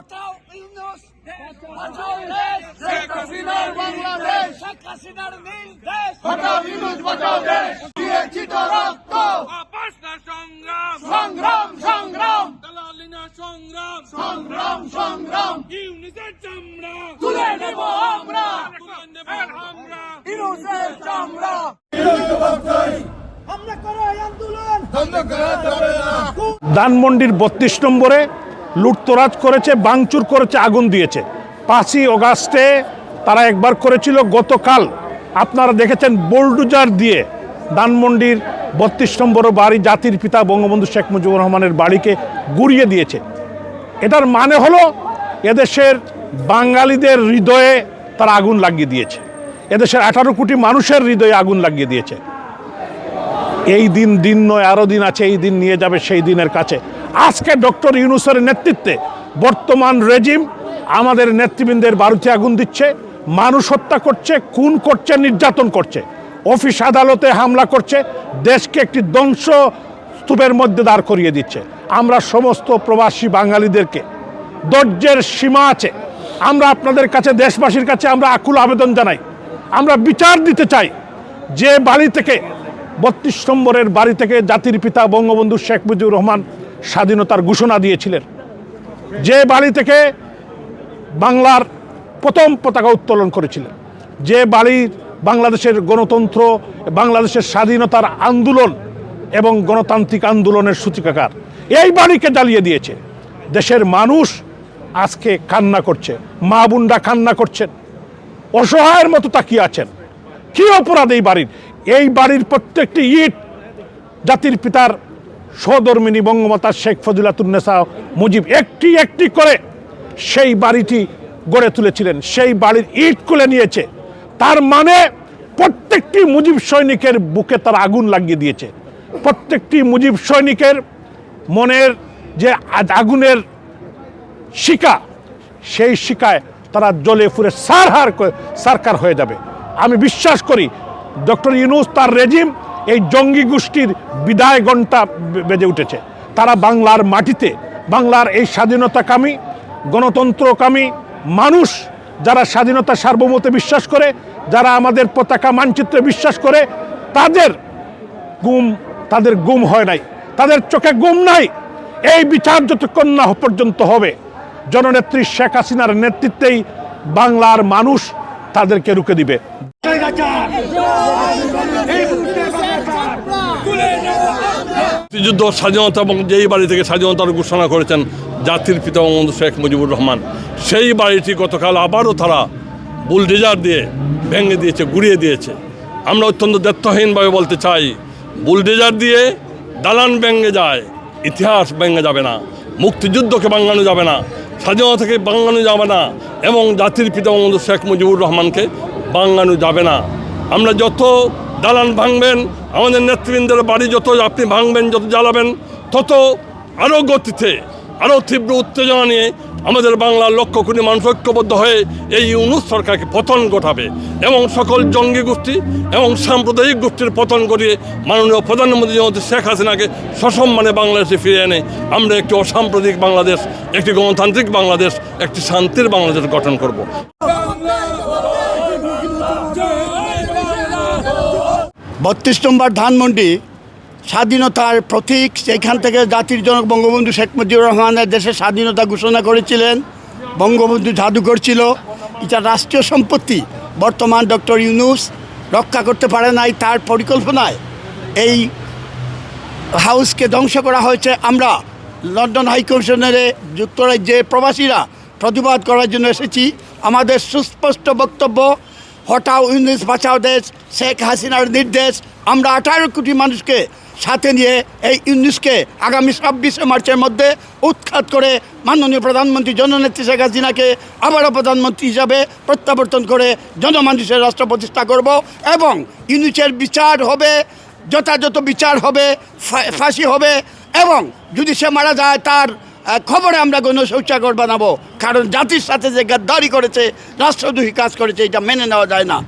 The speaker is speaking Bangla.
হটাও ইউনুস বাঁচাও দেশ শেখ হাসিনার বাংলাদেশ শেখ হাসিনার নীল দেশ হটাও ইউনুস বাঁচাও দেশ দিয়েছি তো রক্ত না সংগ্রাম সংগ্রাম সংগ্রাম দালালি না সংগ্রাম সংগ্রাম সংগ্রাম ইউনিসের চামড়া তুলে নেব আমরা তুলে নেব আমরা ইউনুসের চামড়া আমরা করো আন্দোলন ধানমন্ডির বত্রিশ নম্বরে লুটতরাজ করেছে, বাংচুর করেছে, আগুন দিয়েছে। পাঁচই অগাস্টে তারা একবার করেছিল, গতকাল আপনারা দেখেছেন বোল্ডুজার দিয়ে দানমন্ডির বত্রিশ নম্বর বাড়ি জাতির পিতা বঙ্গবন্ধু শেখ মুজিবুর রহমানের বাড়িকে গুড়িয়ে দিয়েছে। এটার মানে হলো, এদেশের বাঙালিদের হৃদয়ে তারা আগুন লাগিয়ে দিয়েছে। এদেশের আঠারো কোটি মানুষের হৃদয়ে আগুন লাগিয়ে দিয়েছে। এই দিন দিন নয় আরও দিন আছে, এই দিন নিয়ে যাবে সেই দিনের কাছে। আজকে ডক্টর ইউনুসের নেতৃত্বে বর্তমান রেজিম আমাদের নেতৃবৃন্দের বারুতে আগুন দিচ্ছে, মানুষ হত্যা করছে, খুন করছে, নির্যাতন করছে। অফিস আদালতে হামলা করছে, দেশকে একটি ধ্বংস স্তূপের মধ্যে দাঁড় করিয়ে দিচ্ছে। আমরা সমস্ত প্রবাসী বাঙালিদেরকে, ধৈর্যের সীমা আছে। আমরা আপনাদের কাছে, দেশবাসীর কাছে আমরা আকুল আবেদন জানাই। আমরা বিচার দিতে চাই। যে বাড়ি থেকে বত্রিশ নম্বরের বাড়ি থেকে জাতির পিতা বঙ্গবন্ধু শেখ মুজিবুর রহমান স্বাধীনতার ঘোষণা দিয়েছিলেন। যে বাড়ি থেকে বাংলার প্রথম পতাকা উত্তোলন করেছিলেন। যে বাড়ির বাংলাদেশের গণতন্ত্র, বাংলাদেশের স্বাধীনতার আন্দোলন এবং গণতান্ত্রিক আন্দোলনের সূচিকাকার, এই বাড়িকে জ্বালিয়ে দিয়েছে। দেশের মানুষ আজকে কান্না করছে, মা বোনরা কান্না করছেন, অসহায়ের মতো তাকিয়ে আছেন। কি অপরাধ এই বাড়ির? এই বাড়ির প্রত্যেকটি ইট জাতির পিতার সহধর্মিনী বঙ্গমাতা শেখ ফজিলাতুন্নেসা মুজিব একটি একটি করে সেই বাড়িটি গড়ে তুলেছিলেন, সেই বাড়ির ইট খুলে নিয়েছে। তার মানে প্রত্যেকটি মুজিব সৈনিকের বুকে তার আগুন লাগিয়ে দিয়েছে। প্রত্যেকটি মুজিব সৈনিকের মনের যে আগুনের শিকা, সেই শিকায় তারা জ্বলে ফুরে সারহার সারকার হয়ে যাবে। আমি বিশ্বাস করি ডক্টর ইউনুস তার রেজিম এই জঙ্গি গোষ্ঠীর বিদায় ঘণ্টা বেজে উঠেছে। তারা বাংলার মাটিতে, বাংলার এই স্বাধীনতাকামী, গণতন্ত্রকামী মানুষ, যারা স্বাধীনতা সার্বভৌমতে বিশ্বাস করে, যারা আমাদের পতাকা মানচিত্রে বিশ্বাস করে, তাদের গুম তাদের গুম হয় নাই। তাদের চোখে গুম নাই। এই বিচার যতক্ষণ না পর্যন্ত হবে, জননেত্রী শেখ হাসিনার নেতৃত্বেই বাংলার মানুষ তাদেরকে রুখে দিবে। মুক্তিযুদ্ধ, স্বাধীনতা এবং যেই বাড়ি থেকে স্বাধীনতার ঘোষণা করেছেন জাতির পিতা বঙ্গবন্ধু শেখ মুজিবুর রহমান, সেই বাড়িটি গতকাল আবারও তারা বুলডেজার দিয়ে ভেঙে দিয়েছে, গুড়িয়ে দিয়েছে। আমরা অত্যন্ত দায়িত্বহীনভাবে বলতে চাই, বুলডেজার দিয়ে দালান ভেঙে যায়, ইতিহাস ভেঙে যাবে না, মুক্তিযুদ্ধকে বাঙানো যাবে না স্বাধীনতাকে বাঙানো যাবে না, এবং জাতির পিতা বঙ্গবন্ধু শেখ মুজিবুর রহমানকে বাঙানো যাবে না। আমরা যত দালান ভাঙবেন, আমাদের নেতৃবৃন্দের বাড়ি যত আপনি ভাঙবেন, যত জ্বালাবেন, তত আরও গতিতে আরও তীব্র উত্তেজনা নিয়ে আমাদের বাংলার লক্ষ কোটি মানুষ ঐক্যবদ্ধ হয়ে এই ইউনুস সরকারকে পতন ঘটাবে এবং সকল জঙ্গি গোষ্ঠী এবং সাম্প্রদায়িক গোষ্ঠীর পতন ঘটিয়ে মাননীয় প্রধানমন্ত্রী জনতা শেখ হাসিনাকে সসম্মানে বাংলাদেশে ফিরিয়ে এনে আমরা একটি অসাম্প্রদায়িক বাংলাদেশ, একটি গণতান্ত্রিক বাংলাদেশ, একটি শান্তির বাংলাদেশ গঠন করব। বত্রিশ নম্বর ধানমন্ডি, স্বাধীনতার প্রতীক, সেখান থেকে জাতির জনক বঙ্গবন্ধু শেখ মুজিবুর রহমানের দেশের স্বাধীনতা ঘোষণা করেছিলেন। বঙ্গবন্ধু জাদুঘর ছিল। এটা রাষ্ট্রীয় সম্পত্তি। বর্তমান ডক্টর ইউনুস রক্ষা করতে পারে নাই তার পরিকল্পনায়। এই হাউসকে ধ্বংস করা হয়েছে আমরা। লন্ডন হাইকমিশনারে যুক্তরাজ্যে প্রবাসীরা প্রতিবাদ করার জন্য এসেছি। আমাদের সুস্পষ্ট বক্তব্য হটাও ইউনিস বাঁচাও দেশ, শেখ হাসিনার নির্দেশ। আমরা আঠারো কোটি মানুষকে সাথে নিয়ে এই ইউনিসকে আগামী ছাব্বিশে মার্চের মধ্যে উৎখাত করে মাননীয় প্রধানমন্ত্রী জননেত্রী শেখ হাসিনাকে আবারও প্রধানমন্ত্রী হিসাবে প্রত্যাবর্তন করে জনমানুষের রাষ্ট্র প্রতিষ্ঠা করব এবং ইউনিসের বিচার হবে, যথাযথ বিচার হবে ফাঁসি হবে এবং যদি সে মারা যায় তার খবরে আমরা কোনো গণশৌচাগর বানাবো, কারণ জাতির সাথে যে গাদ্দারি করেছে, রাষ্ট্রদ্রোহী কাজ করেছে, এটা মেনে নেওয়া যায় না।